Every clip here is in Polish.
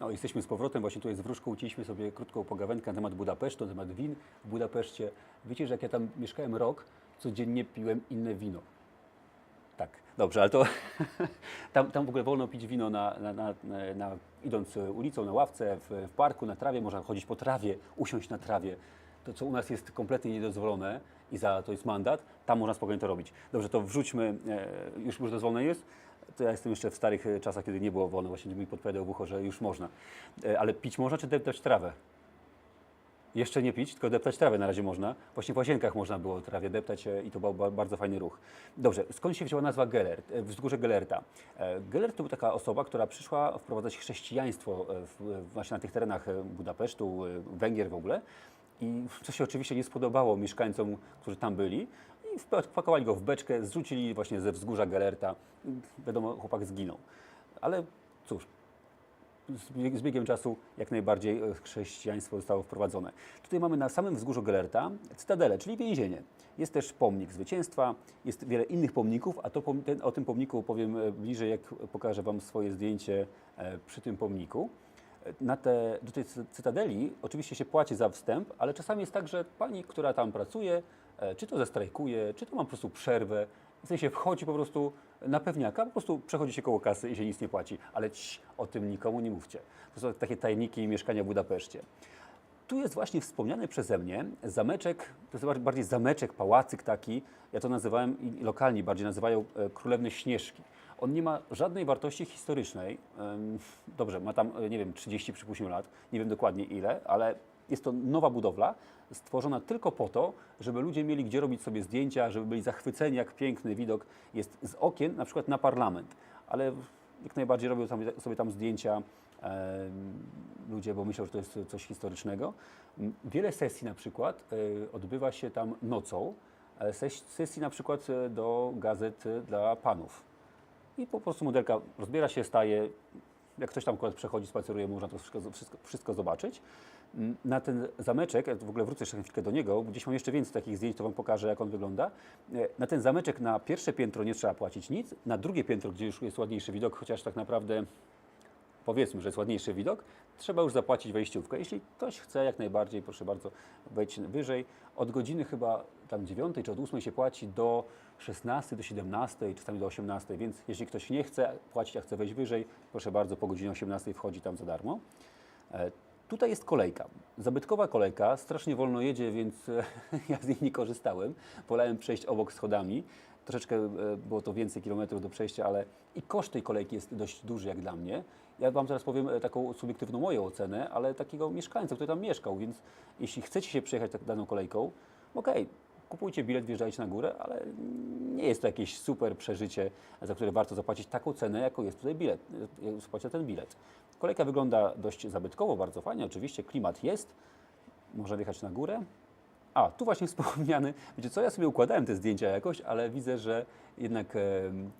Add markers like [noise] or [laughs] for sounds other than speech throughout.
No, jesteśmy z powrotem, właśnie tutaj z Wróżką ucięliśmy sobie krótką pogawędkę na temat Budapesztu, na temat win w Budapeszcie. Wiecie, że jak ja tam mieszkałem rok, codziennie piłem inne wino. Tak, dobrze, ale to [laughs] tam, tam w ogóle wolno pić wino na, na, na, na, idąc ulicą, na ławce, w, w parku, na trawie, można chodzić po trawie, usiąść na trawie. To, co u nas jest kompletnie niedozwolone i za to jest mandat, tam można spokojnie to robić. Dobrze, to wrzućmy, e, już już dozwolone jest, to ja jestem jeszcze w starych e, czasach, kiedy nie było wolno, właśnie mi podpowiadał w ucho, że już można. E, ale pić można, czy deptać trawę? Jeszcze nie pić, tylko deptać trawę na razie można. Właśnie w łazienkach można było trawie deptać e, i to był ba- bardzo fajny ruch. Dobrze, skąd się wzięła nazwa Gellert, e, wzgórze Gellerta? Gellert to była taka osoba, która przyszła wprowadzać chrześcijaństwo właśnie na tych terenach Budapesztu, Węgier w ogóle. I co się oczywiście nie spodobało mieszkańcom, którzy tam byli. I wpa- wpakowali go w beczkę, zrzucili właśnie ze wzgórza Gellerta. Wiadomo, chłopak zginął. Ale cóż, z bieg- z biegiem czasu jak najbardziej e, chrześcijaństwo zostało wprowadzone. Tutaj mamy na samym wzgórzu Gellerta cytadelę, czyli więzienie. Jest też pomnik zwycięstwa, jest wiele innych pomników, a to, ten, o tym pomniku powiem e, bliżej, jak pokażę Wam swoje zdjęcie e, przy tym pomniku. Na te, do tej cy- cytadeli oczywiście się płaci za wstęp, ale czasami jest tak, że pani, która tam pracuje, czy to zastrajkuje, czy to ma po prostu przerwę, w sensie wchodzi po prostu na pewniaka, po prostu przechodzi się koło kasy i się nic nie płaci. Ale cii, o tym nikomu nie mówcie. To są takie tajniki mieszkania w Budapeszcie. Tu jest właśnie wspomniany przeze mnie zameczek, to jest bar- bardziej zameczek, pałacyk taki, ja to nazywałem i lokalni bardziej nazywają e, Królewny Śnieżki. On nie ma żadnej wartości historycznej. Dobrze, ma tam, e, nie wiem, 30 przypuśćmy lat, nie wiem dokładnie ile, ale jest to nowa budowla, stworzona tylko po to, żeby ludzie mieli gdzie robić sobie zdjęcia, żeby byli zachwyceni, jak piękny widok jest z okien, na przykład na parlament. Ale jak najbardziej robią tam, sobie tam zdjęcia em, ludzie, bo myślą, że to jest coś historycznego. Wiele sesji na przykład e, odbywa się tam nocą, e, ses- sesji na przykład e, do gazet e, dla panów. I po prostu modelka rozbiera się, staje. Jak ktoś tam akurat przechodzi, spaceruje, można to wszystko, wszystko, wszystko zobaczyć. Na ten zameczek, w ogóle wrócę jeszcze chwilkę do niego, gdzieś mam jeszcze więcej takich zdjęć, to Wam pokażę, jak on wygląda. E, Na ten zameczek na pierwsze piętro nie trzeba płacić nic, na drugie piętro, gdzie już jest ładniejszy widok, chociaż tak naprawdę powiedzmy, że jest ładniejszy widok, trzeba już zapłacić wejściówkę. Jeśli ktoś chce, jak najbardziej, proszę bardzo, wejdź wyżej. Od godziny chyba tam 9 czy od 8 się płaci do 16, do 17, czasami do 18, więc jeśli ktoś nie chce płacić, a chce wejść wyżej, proszę bardzo, po godzinie 18 wchodzi tam za darmo. Tutaj jest kolejka. Zabytkowa kolejka, strasznie wolno jedzie, więc e, [laughs] ja z niej nie korzystałem. Wolałem przejść obok schodami. Troszeczkę e, było to więcej kilometrów do przejścia, ale i koszt tej kolejki jest dość duży jak dla mnie. Ja Wam teraz powiem e, taką subiektywną moją ocenę, ale takiego mieszkańca, który tam mieszkał, więc jeśli chcecie się przejechać tak daną kolejką, okej, kupujcie bilet, wjeżdżajcie na górę, ale nie jest to jakieś super przeżycie, za które warto zapłacić taką cenę, jaką jest tutaj bilet, zapłacić za ten bilet. Kolejka wygląda dość zabytkowo, bardzo fajnie, oczywiście klimat jest, można wjechać na górę. A, tu właśnie [laughs] wspomniany, wiecie co, ja sobie układałem te zdjęcia jakoś, ale widzę, że jednak e,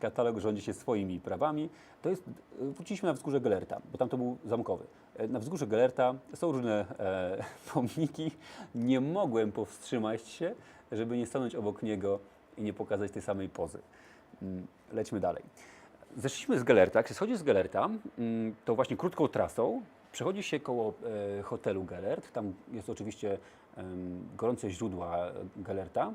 katalog rządzi się swoimi prawami. To jest, e, wróciliśmy na wzgórze Gellerta, bo tam to był zamkowy. E, na wzgórze Gellerta są różne e, [laughs] pomniki. Nie mogłem powstrzymać się, żeby nie stanąć obok niego i nie pokazać tej samej pozy. Mm, Lećmy dalej. Zeszliśmy z Gellerta. Jak się schodzi z Gellerta, mm, to właśnie krótką trasą przechodzi się koło e, hotelu Gellert. Tam jest oczywiście gorące źródła e, Gellerta.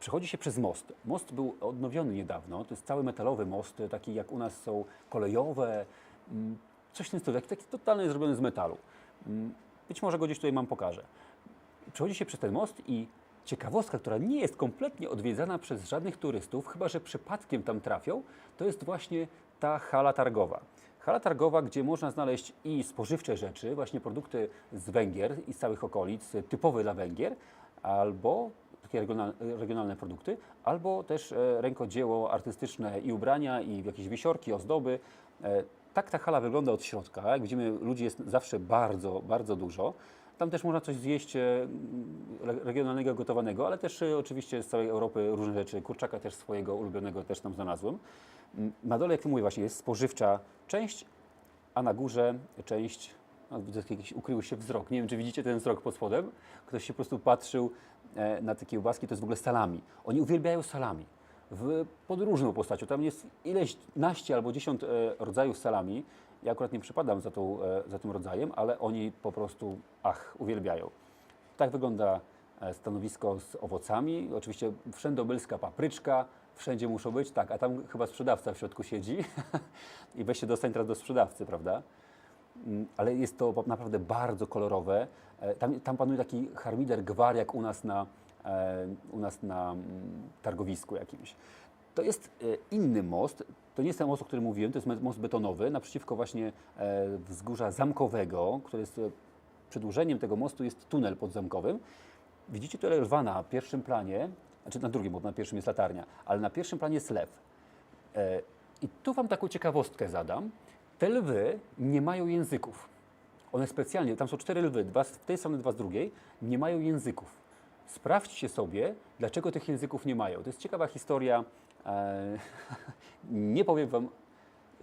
Przechodzi się przez most. Most był odnowiony niedawno. To jest cały metalowy most, e, taki jak u nas są kolejowe. mm, Coś w tym stylu, taki totalnie zrobiony z metalu. Mm, Być może go gdzieś tutaj mam pokażę. Przechodzi się przez ten most i ciekawostka, która nie jest kompletnie odwiedzana przez żadnych turystów, chyba że przypadkiem tam trafią, to jest właśnie ta hala targowa. Hala targowa, gdzie można znaleźć i spożywcze rzeczy, właśnie produkty z Węgier i z całych okolic, typowe dla Węgier, albo takie regionalne, produkty, albo też e, rękodzieło artystyczne i ubrania, i jakieś wisiorki, ozdoby. E, Tak ta hala wygląda od środka. Jak widzimy, ludzi jest zawsze bardzo, bardzo dużo. Tam też można coś zjeść e, re- regionalnego, gotowanego, ale też e, oczywiście z całej Europy różne rzeczy. Kurczaka też swojego ulubionego też tam znalazłem. Na dole, jak mówię, właśnie jest spożywcza część, a na górze część, jakiś ukrył się wzrok. Nie wiem, czy widzicie ten wzrok pod spodem. Ktoś się po prostu patrzył e, na te kiełbaski, to jest w ogóle salami. Oni uwielbiają salami. W, pod różną postacią. Tam jest ileś naście albo dziesiąt rodzajów salami Ja akurat nie przypadam za, tą, e, za tym rodzajem, ale oni po prostu, ach, uwielbiają. Tak wygląda e, stanowisko z owocami. Oczywiście wszędobylska papryczka, wszędzie muszą być, tak, a tam chyba sprzedawca w środku siedzi [laughs] i weź się dostań teraz do sprzedawcy, prawda? Mm, ale jest to naprawdę bardzo kolorowe. E, Tam, tam panuje taki harmider gwar, jak u nas na, u nas na mm, targowisku jakimś. To jest e, inny most. To nie jest ten most, o którym mówiłem, to jest most betonowy naprzeciwko właśnie e, wzgórza zamkowego, który jest e, przedłużeniem tego mostu jest tunel podzamkowym. Widzicie tutaj lwa na pierwszym planie, znaczy na drugim, bo na pierwszym jest latarnia, ale na pierwszym planie jest lew. I tu Wam taką ciekawostkę zadam. Te lwy nie mają języków. One specjalnie, tam są cztery lwy, dwa z tej strony, dwa z drugiej, nie mają języków. Sprawdźcie sobie, dlaczego tych języków nie mają. To jest ciekawa historia. E, [laughs] nie powiem Wam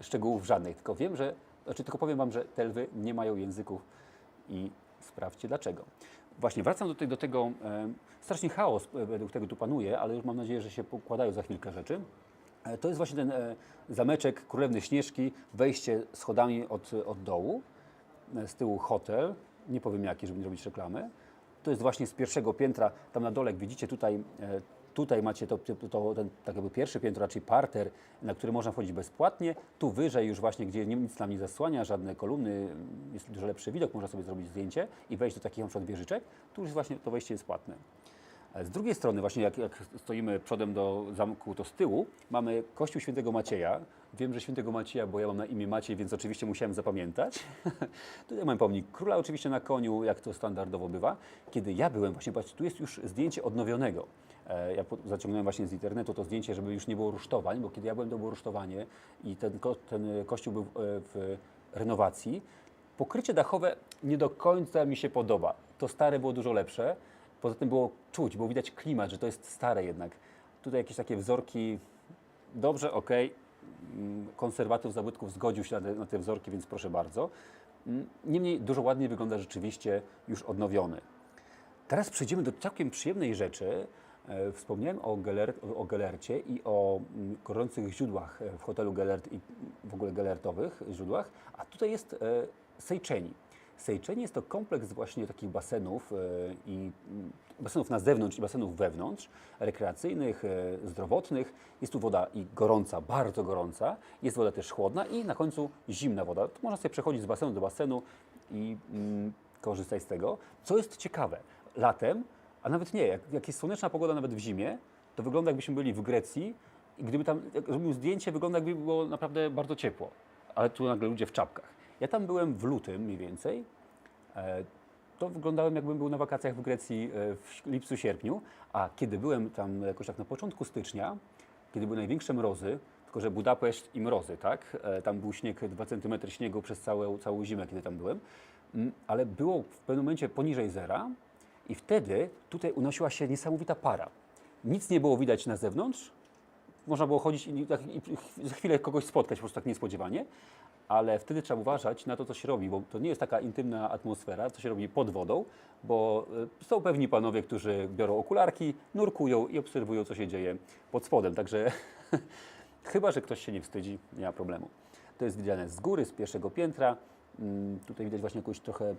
szczegółów żadnych, tylko wiem, że, znaczy tylko powiem Wam, że te lwy nie mają języków i sprawdźcie dlaczego. Właśnie wracam do, tej, do tego, e, strasznie chaos e, według tego tu panuje, ale już mam nadzieję, że się pokładają za chwilkę rzeczy. To jest właśnie ten zameczek Królewny Śnieżki, wejście schodami od, od dołu, z tyłu hotel, nie powiem jaki, żeby nie robić reklamy. To jest właśnie z pierwszego piętra, tam na dole, jak widzicie tutaj, e, tutaj macie to, to, ten tak jakby pierwsze piętro, raczej parter, na który można wchodzić bezpłatnie. Tu wyżej już właśnie, gdzie nic nam nie zasłania, żadne kolumny, jest dużo lepszy widok, można sobie zrobić zdjęcie i wejść do takich na przykład wieżyczek. Tu już właśnie to wejście jest płatne. E, Z drugiej strony, właśnie jak, jak stoimy przodem do zamku, to z tyłu mamy kościół świętego Macieja. Wiem, że świętego Macieja, bo ja mam na imię Maciej, więc oczywiście musiałem zapamiętać. [laughs] Tutaj mamy pomnik króla oczywiście na koniu, jak to standardowo bywa. Kiedy ja byłem, właśnie patrzcie, tu jest już zdjęcie odnowionego. E, Ja zaciągnąłem właśnie z internetu to zdjęcie, żeby już nie było rusztowań, bo kiedy ja byłem, to było rusztowanie i ten, ko- ten kościół był e, w renowacji. Pokrycie dachowe nie do końca mi się podoba. To stare było dużo lepsze. Poza tym było czuć, było widać klimat, że to jest stare jednak. Tutaj jakieś takie wzorki, dobrze, okej. Mm, Konserwatyw zabytków zgodził się na te, wzorki, więc proszę bardzo. Mm, Niemniej dużo ładniej wygląda rzeczywiście już odnowiony. Teraz przejdziemy do całkiem przyjemnej rzeczy. E, Wspomniałem o, Geller, o Gellercie i o mm, gorących źródłach e, w hotelu Gellert i w ogóle Gellertowych źródłach, a tutaj jest e, Sejczeni. Sejczeni jest to kompleks właśnie takich basenów e, i mm, basenów na zewnątrz i basenów wewnątrz, rekreacyjnych, e, zdrowotnych. Jest tu woda i gorąca, bardzo gorąca, jest woda też chłodna i na końcu zimna woda. To można sobie przechodzić z basenu do basenu i mm, korzystać z tego. Co jest ciekawe, latem, a nawet nie, jak, jak jest słoneczna pogoda nawet w zimie, to wygląda jakbyśmy byli w Grecji i gdyby tam jak robił zdjęcie, wygląda jakby było naprawdę bardzo ciepło. Ale tu nagle ludzie w czapkach. Ja tam byłem w lutym mniej więcej. E, to wyglądałem jakbym był na wakacjach w Grecji e, w lipcu, sierpniu, a kiedy byłem tam jakoś tak na początku stycznia, kiedy były największe mrozy, tylko że Budapeszt i mrozy, tak? E, Tam był śnieg, 2 cm śniegu przez całą, całą zimę, kiedy tam byłem, Mm, ale było w pewnym momencie poniżej zera i wtedy tutaj unosiła się niesamowita para. Nic nie było widać na zewnątrz, można było chodzić i, tak, i za chwilę kogoś spotkać po prostu tak niespodziewanie, ale wtedy trzeba uważać na to, co się robi, bo to nie jest taka intymna atmosfera, co się robi pod wodą, bo y, są pewni panowie, którzy biorą okularki, nurkują i obserwują, co się dzieje pod spodem. Także [laughs] chyba, że ktoś się nie wstydzi, nie ma problemu. To jest widziane z góry, z pierwszego piętra. Mm, Tutaj widać właśnie jakąś trochę e,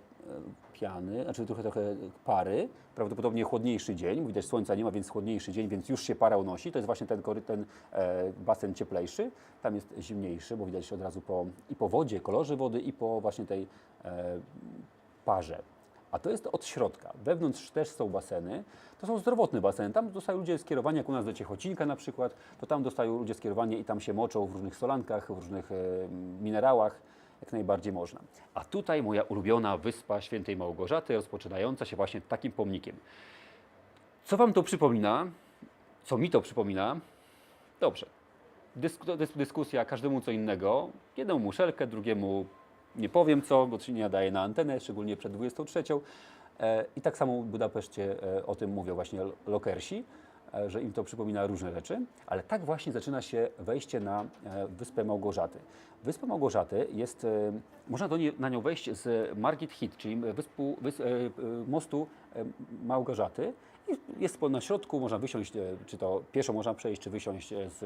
piany, znaczy trochę, trochę pary. Prawdopodobnie chłodniejszy dzień, widać słońca nie ma, więc chłodniejszy dzień, więc już się para unosi. To jest właśnie ten, ten e, basen cieplejszy. Tam jest zimniejszy, bo widać od razu po, i po wodzie, kolorze wody, i po właśnie tej e, parze. A to jest od środka. Wewnątrz też są baseny. To są zdrowotne baseny. Tam dostają ludzie skierowanie, jak u nas do Ciechocinka na przykład, to tam dostają ludzie skierowanie i tam się moczą w różnych solankach, w różnych minerałach. Jak najbardziej można. A tutaj moja ulubiona wyspa Świętej Małgorzaty, rozpoczynająca się właśnie takim pomnikiem. Co Wam to przypomina? Co mi to przypomina? Dobrze. Dysk to jest dyskusja każdemu co innego. Jednemu muszelkę, drugiemu nie powiem co, bo się nie nadaje na antenę, szczególnie przed 23. E, I tak samo w Budapeszcie e, o tym mówią właśnie lo- lokersi, że im to przypomina różne rzeczy. Ale tak właśnie zaczyna się wejście na e, Wyspę Małgorzaty. Wyspa Małgorzaty jest, e, można do niej, na nią wejść z Margit Hit, czyli wyspu, wys, e, e, mostu e, Małgorzaty. Jest na środku, można wysiąść, e, czy to pieszo można przejść, czy wysiąść e, z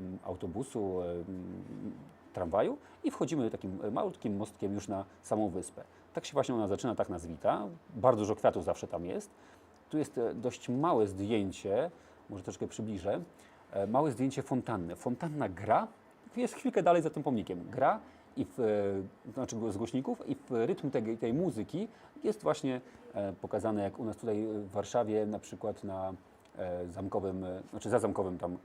mm, autobusu, e, mm, tramwaju i wchodzimy takim e, malutkim mostkiem już na samą wyspę. Tak się właśnie ona zaczyna, tak nazwita. Bardzo dużo kwiatów zawsze tam jest. Tu jest e, dość małe zdjęcie, może troszkę przybliżę. E, Małe zdjęcie fontanny. Fontanna gra, jest chwilkę dalej za tym pomnikiem. Gra i w, e, znaczy z głośników i w rytm tej, tej muzyki jest właśnie pokazane, jak u nas tutaj w Warszawie na przykład na zamkowym, znaczy za zamkowym tam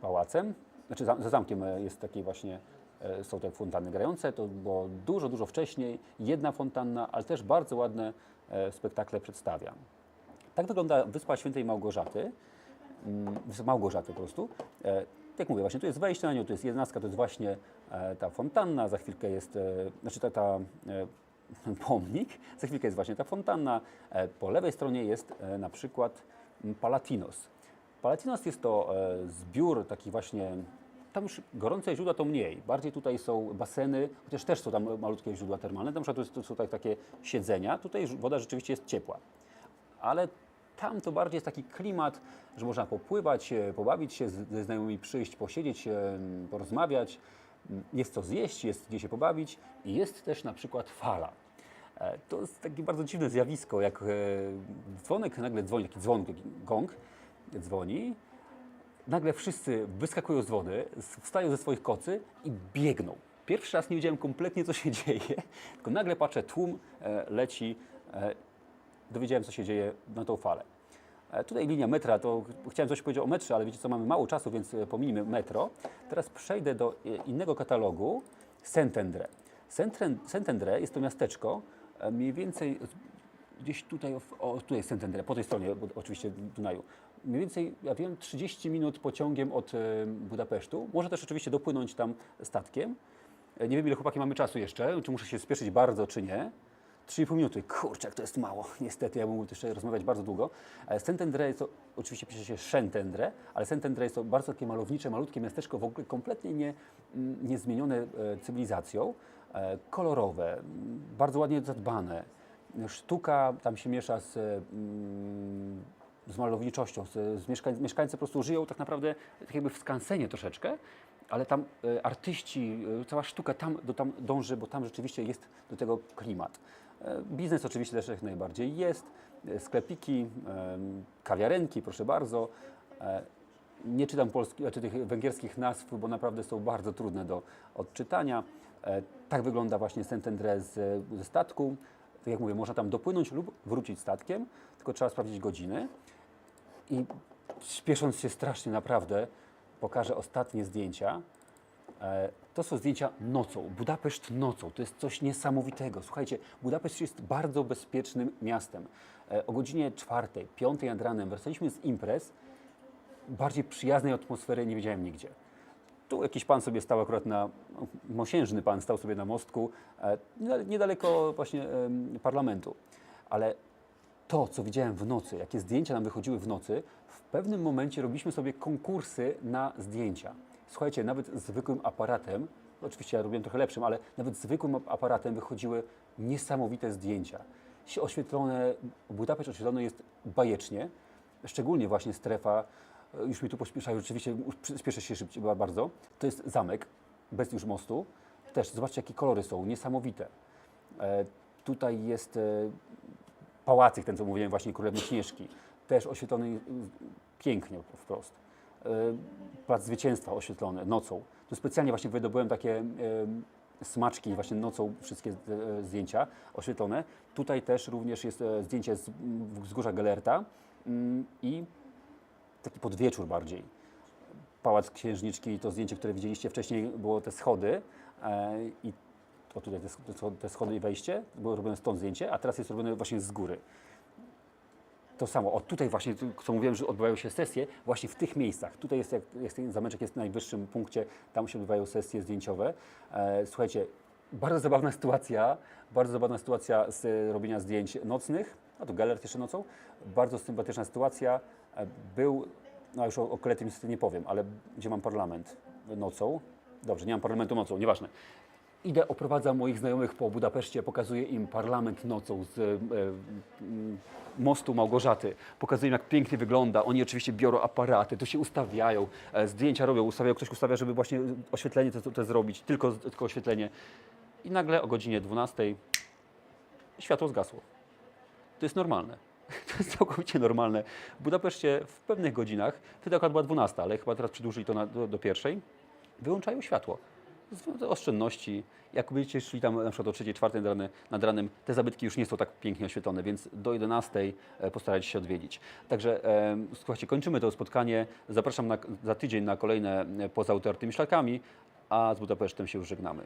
pałacem, znaczy za, za zamkiem jest takie właśnie, są te fontanny grające, to było dużo, dużo wcześniej, jedna fontanna, ale też bardzo ładne spektakle przedstawia. Tak wygląda Wyspa Świętej Małgorzaty, mm, Małgorzaty po prostu. E, jak mówię, właśnie tu jest wejście na nią, tu jest jedenastka, to jest właśnie e, ta fontanna, za chwilkę jest, e, znaczy ta, ta e, [laughs] pomnik, za chwilkę jest właśnie ta fontanna. E, po lewej stronie jest e, na przykład Palatinos. Palatinos jest to e, zbiór taki właśnie, tam już gorące źródła to mniej, bardziej tutaj są baseny, chociaż też są tam malutkie źródła termalne, tam przykład są tak, takie siedzenia, tutaj woda rzeczywiście jest ciepła. Ale tam to bardziej jest taki klimat, że można popływać, e, pobawić się, ze znajomymi przyjść, posiedzieć, e, porozmawiać, m, jest co zjeść, jest gdzie się pobawić. I jest też na przykład fala. E, To jest takie bardzo dziwne zjawisko, jak dzwonek nagle dzwoni, taki dzwon, taki gong dzwoni, nagle wszyscy wyskakują z wody, wstają ze swoich kocy i biegną. Pierwszy raz nie wiedziałem kompletnie, co się [laughs] dzieje, tylko nagle patrzę, tłum e, leci, e, dowiedziałem, co się dzieje na tą falę. E, Tutaj linia metra, to chciałem coś powiedzieć o metrze, ale wiecie co, mamy mało czasu, więc pominijmy metro. Teraz przejdę do innego katalogu, Saint-André. Saint-André jest to miasteczko, mniej więcej gdzieś tutaj, o, tutaj Saint-André, po tej stronie oczywiście Dunaju. Mniej więcej, ja wiem, 30 minut pociągiem od e, Budapesztu. Może też oczywiście dopłynąć tam statkiem. E, Nie wiem, ile chłopaki mamy czasu jeszcze, czy muszę się spieszyć bardzo, czy nie. 3,5 minuty. Kurczę, jak to jest mało. [laughs] Niestety, ja mógłbym jeszcze rozmawiać bardzo długo. E, Saint-André jest to, oczywiście pisze się Saint-André, ale Saint-André jest to bardzo takie malownicze, malutkie miasteczko, w ogóle kompletnie nie, mm, niezmienione cywilizacją. Kolorowe, mm, bardzo ładnie zadbane. Sztuka tam się miesza z, mm, z malowniczością, z, z mieszkań, mieszkańcy po prostu żyją tak naprawdę tak jakby w skansenie troszeczkę, ale tam e, artyści, e, cała sztuka tam, do, tam dąży, bo tam rzeczywiście jest do tego klimat. E, biznes oczywiście też jak najbardziej jest, e, sklepiki, e, kawiarenki, proszę bardzo. E, nie czytam polskich, znaczy tych węgierskich nazw, bo naprawdę są bardzo trudne do odczytania. E, tak wygląda właśnie Saint-André z, ze statku. Tak jak mówię, można tam dopłynąć lub wrócić statkiem, tylko trzeba sprawdzić godziny. I śpiesząc się strasznie naprawdę, pokażę ostatnie zdjęcia. E, To są zdjęcia nocą. Budapeszt nocą. To jest coś niesamowitego. Słuchajcie, Budapeszt jest bardzo bezpiecznym miastem. E, O godzinie 4, 5 nad ranem wracaliśmy z imprez. Bardziej przyjaznej atmosfery nie widziałem nigdzie. Tu jakiś pan sobie stał akurat na, mosiężny pan stał sobie na mostku, e, niedale- niedaleko właśnie parlamentu. Ale to, co widziałem w nocy, jakie zdjęcia nam wychodziły w nocy, w pewnym momencie robiliśmy sobie konkursy na zdjęcia. Słuchajcie, nawet zwykłym aparatem, oczywiście ja robiłem trochę lepszym, ale nawet zwykłym ap- aparatem wychodziły niesamowite zdjęcia. Oświetlone, Budapeszt oświetlony jest bajecznie, szczególnie właśnie strefa, e, już mi tu pośpieszają, rzeczywiście spieszę się szybciej ba- bardzo. To jest zamek, bez już mostu. Też zobaczcie, jakie kolory są, niesamowite. E, tutaj jest e, pałacyk, ten co mówiłem właśnie, Królewny Śnieżki, też oświetlony pięknie wprost. Y, Plac Zwycięstwa oświetlony nocą. Tu specjalnie właśnie wydobyłem takie y, smaczki, właśnie nocą wszystkie y, zdjęcia oświetlone. Tutaj też również jest e, zdjęcie z wzgórza Gelerta mm, i taki podwieczór bardziej. Pałac Księżniczki, to zdjęcie, które widzieliście wcześniej, było te schody e, i o tutaj te, te schody i wejście, było robione stąd zdjęcie, a teraz jest robione właśnie z góry. To samo, o tutaj właśnie, co mówiłem, że odbywają się sesje, właśnie w tych miejscach. Tutaj jest, jak, jest ten zameczek jest na najwyższym punkcie, tam się odbywają sesje zdjęciowe. E, słuchajcie, bardzo zabawna sytuacja, bardzo zabawna sytuacja z robienia zdjęć nocnych, a tu Gellert jeszcze nocą, bardzo sympatyczna sytuacja. E, był, no już o, o niestety nie powiem, ale gdzie mam parlament nocą, dobrze, nie mam parlamentu nocą, nieważne. Idę, oprowadzam moich znajomych po Budapeszcie, pokazuję im parlament nocą z e, m, mostu Małgorzaty. Pokazuję im, jak pięknie wygląda. Oni oczywiście biorą aparaty, to się ustawiają, e, zdjęcia robią, ustawiają, ktoś ustawia, żeby właśnie oświetlenie to, to zrobić, tylko, tylko oświetlenie. I nagle o godzinie 12 światło zgasło. To jest normalne. [laughs] To jest całkowicie normalne. W Budapeszcie w pewnych godzinach, wtedy akurat była 12, ale chyba teraz przedłużyli to na, do, do pierwszej, wyłączają światło. Oszczędności. Jak będziecie szli tam na przykład o 3, 4 nad ranem, nad ranem, te zabytki już nie są tak pięknie oświetlone, więc do 11 e, postarajcie się odwiedzić. Także e, słuchajcie, kończymy to spotkanie. Zapraszam na, za tydzień na kolejne e, poza utartymi szlakami, a z Budapesztem się już żegnamy.